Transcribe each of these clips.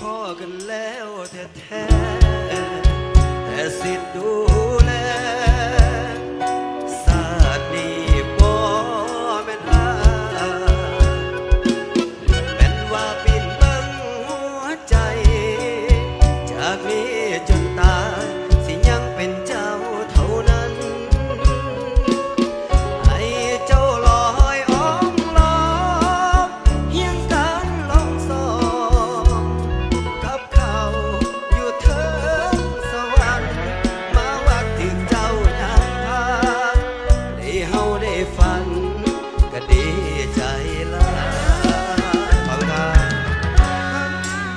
พ่อกันแล้วแท้แต่สิทธิ์ดูแล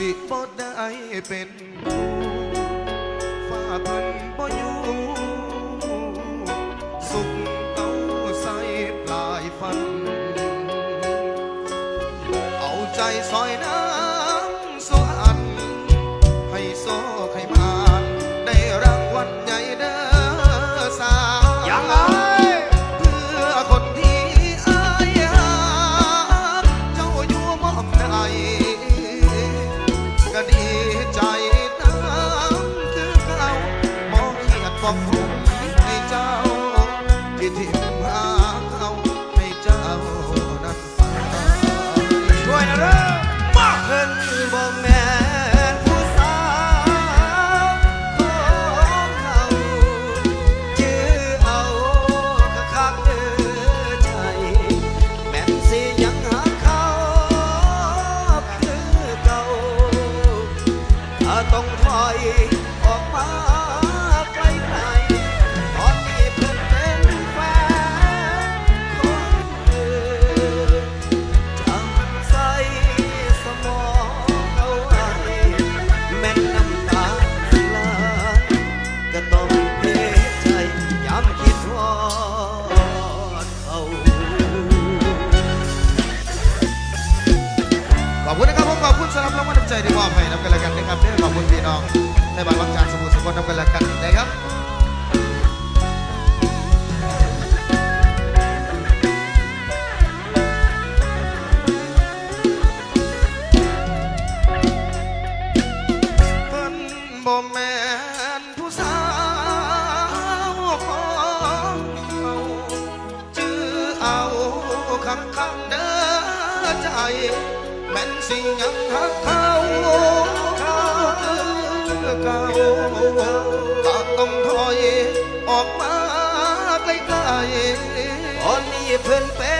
สิบ่ได้เป็นผู้ฟ้าเพิ่นบ่อยู่ บอกผมให้เจ้า ที่ทิมหาเขาให้เจ้านั้นไปช่วยนะเด้อมาเพิ่นบ่แม่นผู้สาวของเขาจื้อเอาคักๆเด้อใจ แม่นสิยังหาเขาคือเก่าถ้าต้องถอยออกมา รับรางวัลน้ที่มอบให้นำกันและกันนะครับเด้อขอบคุณพี่น้องในบ้านบางจากสมุทรสาครนำกันและกันนะครับเพิ่นบ่แม่นผู้สาวของเขาจื้อเอาคักคักๆเด้อใจแม่นสิยังหัก เก่าก็ต้องถอยออกมาไกลๆตอนนี้เพิ่นเป็น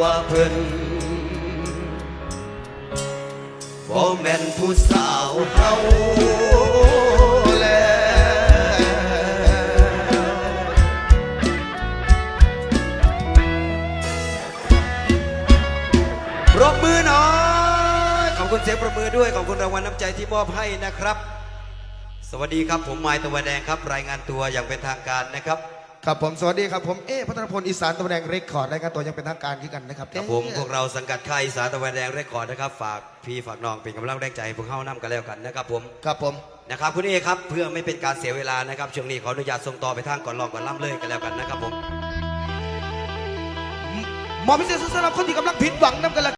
ว่าเพิ่นบ่แม่นผู้สาวเฮาแลปรบมือหน่อยขอบคุณเสียงปรบมือด้วย ขอบคุณรางวัลน้ำใจที่มอบให้นะครับ สวัสดีครับ ผมไมายตะวันแดงครับ รายงานตัวอย่างเป็นทางการนะครับ ครับผมสวัสดีครับผมเอพัฒนพลอีสานตะวันแดงเรคคอร์ดรายการตัวยังเป็นทางการที่กันนะครับครับผมพวกเราสังกัดค่ายอีสานตะวันแดงเรคคอร์ดนะครับฝากพี่ฝากน้องเป็นกำลังแรงใจให้พวกเข้านํกันแล้วกันนะครับผมครับผมนะครับคุณเอครับเพื่อไม่เป็นการเสียเวลานะครับช่วงนี้ขออนุญาตส่งต่อไปทางก่อนลองก่อนล่ำเลยกันแล้วกันนะครับผมหมอพิเศษสำหรับคนที่กำลังผิดหวังนำกันละ